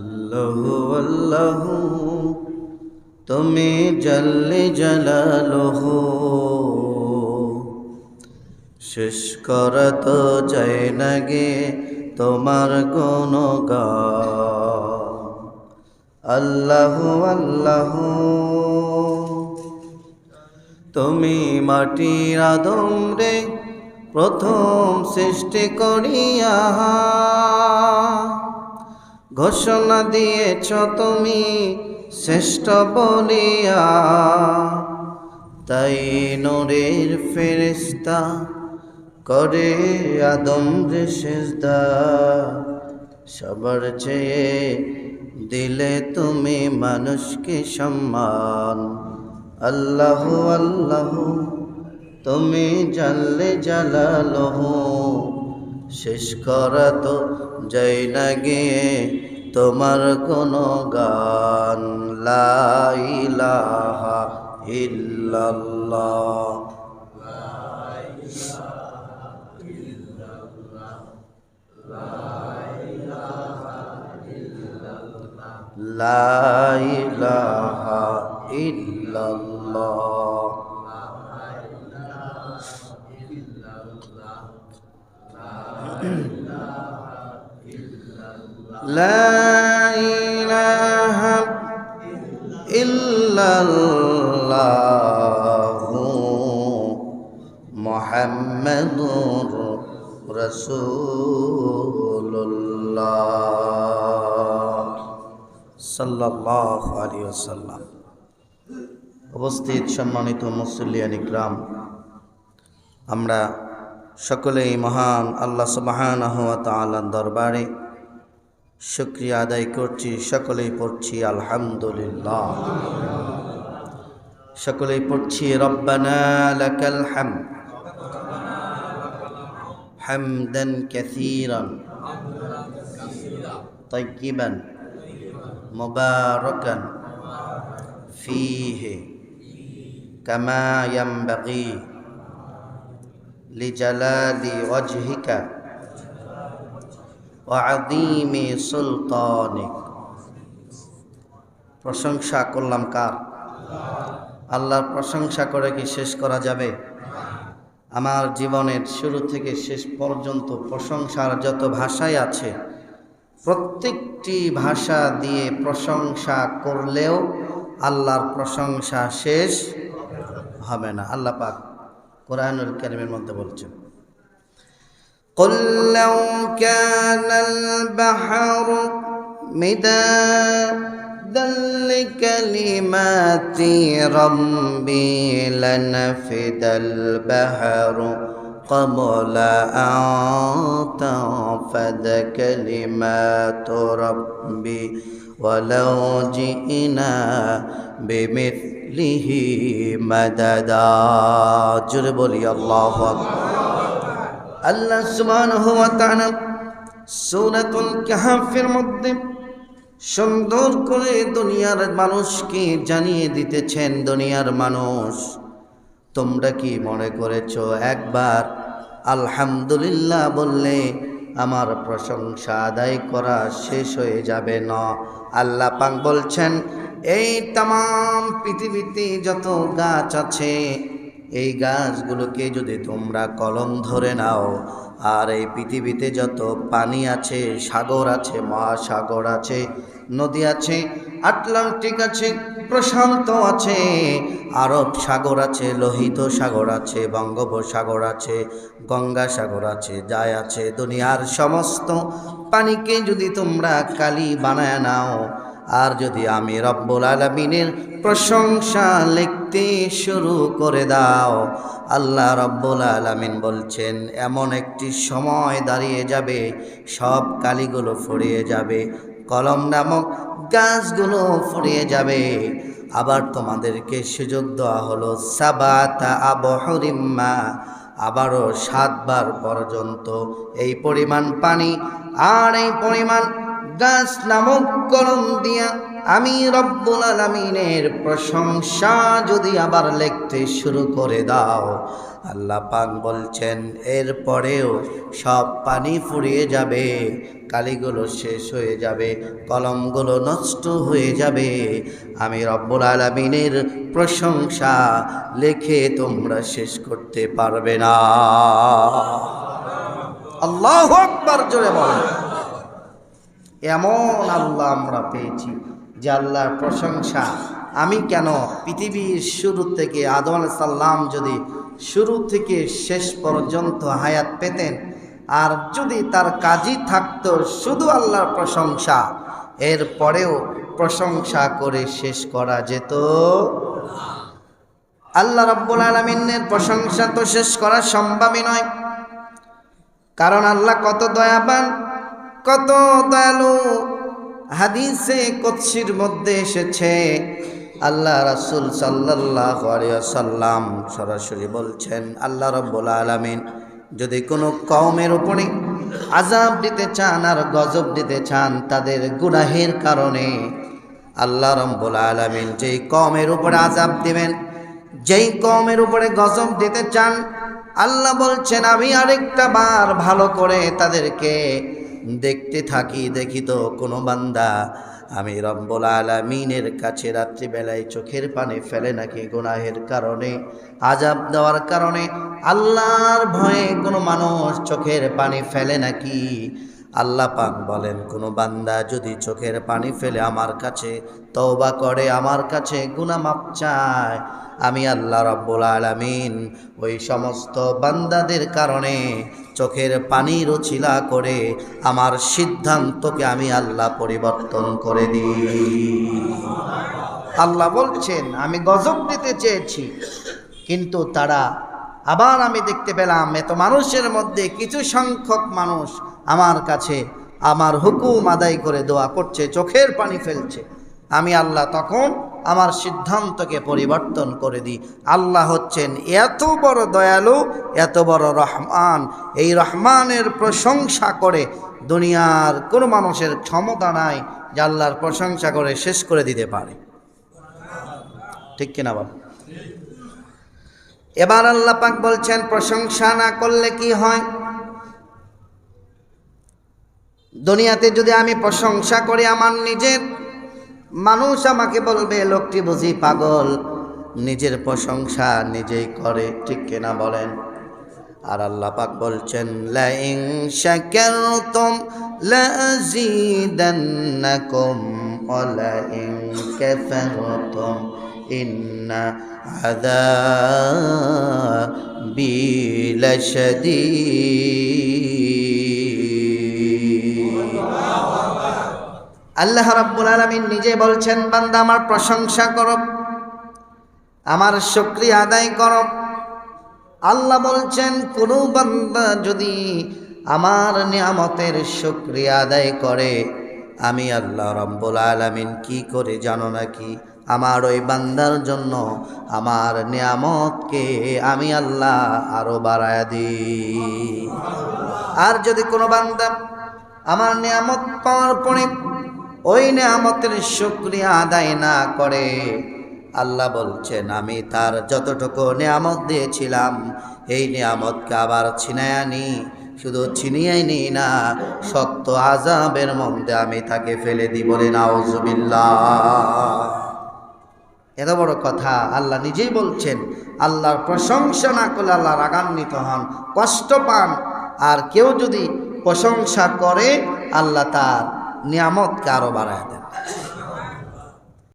আল্লাহ আল্লাহ, তুমি জল্লি জলালহ। শেষ করা তো চাই না গে তোমার কোন আল্লাহ আল্লাহ, তুমি মাটির আদম রে প্রথম সৃষ্টি করিয়া ঘোষণা দিয়েছ তুমি শ্রেষ্ঠ বলিয়া। তাই নোরের ফেরিস্তা করে আদম রে সেজদা, সবার চেয়ে দিলে তুমি মানুষকে সম্মান। আল্লাহ আল্লাহ, তুমি জানলে জালালহ। শেষ করা তো যাই না গিয়ে। তোমার কোনো গান লাইলাহা ইল্লাল্লাহ। লাইলাহা ইল্লাল্লাহ। لا إله إلا الله محمد رسول الله صلى الله عليه وسلم উপস্থিত সম্মানিত মুসল্লিয়ান ইকরাম আমরা সকলেই মহান আল্লাহ সুবহানাহু ওয়া তাআলার দরবারে শুক্রিয়া আদায় করছি সকলেই পড়ছি আলহামদুলিল্লাহ সকলেই পড়ছি রব্বানা লাকাল হামদ হামদান কাসীরান طيبا مباركا فيه كما ينبغي لجلال وجهك وعظيم سلطانك প্রশংসা করলাম কার আল্লাহর প্রশংসা করে কি শেষ করা যাবে আমার জীবনের শুরু থেকে শেষ পর্যন্ত প্রশংসার যত ভাষাই আছে প্রত্যেকটি ভাষা দিয়ে প্রশংসা করলেও আল্লাহর প্রশংসা শেষ হবে না আল্লাহ পাক কোরআনুল কারিমের মধ্যে বলছেন قل لو كان البحر مدادا لكلمات ربي لنفد البحر قبل أن تنفد كلمات ربي ولو جئنا بمثله মিথলিহি মাদাদা। জুড়ে বলি, আল্লাহ আল্লাহ সুবহানাহু ওয়া তাআলা সূরাতুল কাহাফের মধ্যে সুন্দর করে দুনিয়ার মানুষকে জানিয়ে দিতেছেন, দুনিয়ার মানুষ। তোমরা কি মনে করেছ? একবার আলহামদুলিল্লাহ বললে আমার প্রশংসা আদায় করা শেষ হয়ে যাবে না। আল্লাহ পাক বলছেন, এই তাম পৃথিবীতে যত গাছ আছে, এই গাছগুলোকে যদি তোমরা কলম ধরে নাও আর এই পৃথিবীতে যত পানি আছে, সাগর আছে, মহাসাগর আছে, নদী আছে, আটলান্টিক আছে, প্রশান্ত আছে, আরব সাগর আছে, লোহিত সাগর আছে, বঙ্গোপসাগর আছে গঙ্গা সাগর আছে, যাই আছে, দুনিয়ার সমস্ত পানিকে যদি তোমরা কালি বানায় নাও আর যদি আমি রব্বুল আলমিনের প্রশংসা লিখতে শুরু করে দাও, আল্লাহ রব্বুল আলমিন বলছেন, এমন একটি সময় দাঁড়িয়ে যাবে, সব কালিগুলো ফুরিয়ে যাবে, কলম নামক গাছগুলো ফুরিয়ে যাবে। আবার তোমাদেরকে সুযোগ দেওয়া হলো, সাবাতা আবহরিম্মা আবারও সাতবার পর্যন্ত এই পরিমাণ পানি আর এই পরিমাণ গাছ নামক কলম দিয়া আমি রব্বুল আলমিনের প্রশংসা যদি আবার লিখতে শুরু করে দাও। আল্লাহ পাক বলছেন, এরপরেও সব পানি ফুরিয়ে যাবে, কালিগুলো শেষ হয়ে যাবে, কলমগুলো নষ্ট হয়ে যাবে। আমি রব্বুল আলমিনের প্রশংসা লিখে তোমরা শেষ করতে পারবে না। আল্লাহ আকবার জোরে বলেন এমন আল্লাহ আমরা পেয়েছি যে আল্লাহর প্রশংসা। আমি কেন পৃথিবীর শুরু থেকে আদম সাল্লাম যদি শুরু থেকে শেষ পর্যন্ত হায়াত পেতেন, আর যদি তার কাজই থাকতো শুধু আল্লাহর প্রশংসা, এর পরেও প্রশংসা করে শেষ করা যেত? আল্লাহ রব্বুল আলমিনের প্রশংসা তো শেষ করা সম্ভবই নয়। কারণ আল্লাহ কত দয়াবান কত দয়ালু হাদিসে কচ্ছির মধ্যে এসেছে। আল্লাহ রাসুল সাল্লাহ সাল্লাম সরাসরি বলছেন, আল্লাহ রব্বুল আলমিন, যদি কোনো কওমের উপরে আজাব দিতে চান আর গজব দিতে চান, তাদের গুনাহের কারণে আল্লাহ রব্বুল আলমিন যেই কমের উপরে আজাব দিবেন, যেই কমের উপরে গজব দিতে চান, আল্লাহ বলছেন, আমি আরেকটা বার ভালো করে তাদেরকে দেখতে থাকি, দেখি তো কোনো বান্দা। আমি রব্বুল আলমিনের কাছে রাত্রিবেলায় চোখের পানি ফেলে নাকি গুনাহের কারণে আজাব দেওয়ার কারণে আল্লাহর ভয়ে কোনো মানুষ চোখের পানি ফেলে নাকি? আল্লাহ পাক বলেন, কোনো বান্দা যদি চোখের পানি ফেলে আমার কাছে, তওবা করে আমার কাছে, গুনাহ মাপ চায়। আমি আল্লাহ রব্বুল আলামিন। ওই সমস্ত বান্দাদের কারণে চোখের পানি রচিলা করে আমার সিদ্ধান্তকে আমি আল্লাহ পরিবর্তন করে দিই। আল্লাহ বলছেন, আমি গজব দিতে চেয়েছি, কিন্তু তারা আবার আমি দেখতে পেলাম, এত মানুষের মধ্যে কিছু সংখ্যক মানুষ আমার কাছে আমার হুকুম আদায় করে দোয়া করছে, চোখের পানি ফেলছে। আমি আল্লাহ তখন আমার সিদ্ধান্তকে পরিবর্তন করে দিই। আল্লাহ হচ্ছেন এত বড় দয়ালু, এত বড় রহমান। এই রহমানের প্রশংসা করে দুনিয়ার কোনো মানুষের ক্ষমতা নাই যে আল্লাহর প্রশংসা করে শেষ করে দিতে পারে। ঠিক কিনা বল? এবার আল্লাহ পাক বলছেন, প্রশংসা না করলে কি হয়? দুনিয়াতে যদি আমি প্রশংসা করি আমার নিজের মানুষ আমাকে বলবে, লোকটি বুঝি পাগল। নিজের প্রশংসা নিজেই করে, ঠিক কিনা বলেন? আর আল্লাহ পাক বলছেন লাইং শাকারতুম লাযীদান্নাকুম ওয়া লাইং কাফারতুম ইন্না আযাবি লাশাদীদ। আল্লাহ রাব্বুল আলামিন নিজে বলছেন, বান্দা, আমার প্রশংসা করো, আমার শুকরিয়া আদায় করো। আল্লাহ বলছেন, কোনো বান্দা যদি আমার নিয়ামতের শুকরিয়া আদায় করে, আমি আল্লাহ রব্বুল আলামিন কি করে জানো নাকি? আমার ওই বান্দার জন্য আমার নিয়ামতকে আমি আল্লাহ আরও বাড়ায় দিই। আর যদি কোনো বান্দা আমার নিয়ামত পাওয়ার পরে ওই নিয়ামতের শুক্রিয়া আদায় না করে। আল্লাহ বলছেন, আমি তার যতটুকু নিয়ামত দিয়েছিলাম, এই নিয়ামতকে আবার ছিনায় আনি শুধু ছিনিয়ে নি না শক্ত আজাবের মধ্যে আমি তাকে ফেলে দিই বলে নাউজুবিল্লাহ। এত বড় কথা, আল্লাহ নিজেই বলছেন, আল্লাহর প্রশংসা না করলে আল্লাহ রাগান্বিত হন, কষ্ট পান। আর কেউ যদি প্রশংসা করে, আল্লাহ তার নিয়ামতকে আরও বাড়ায় দেন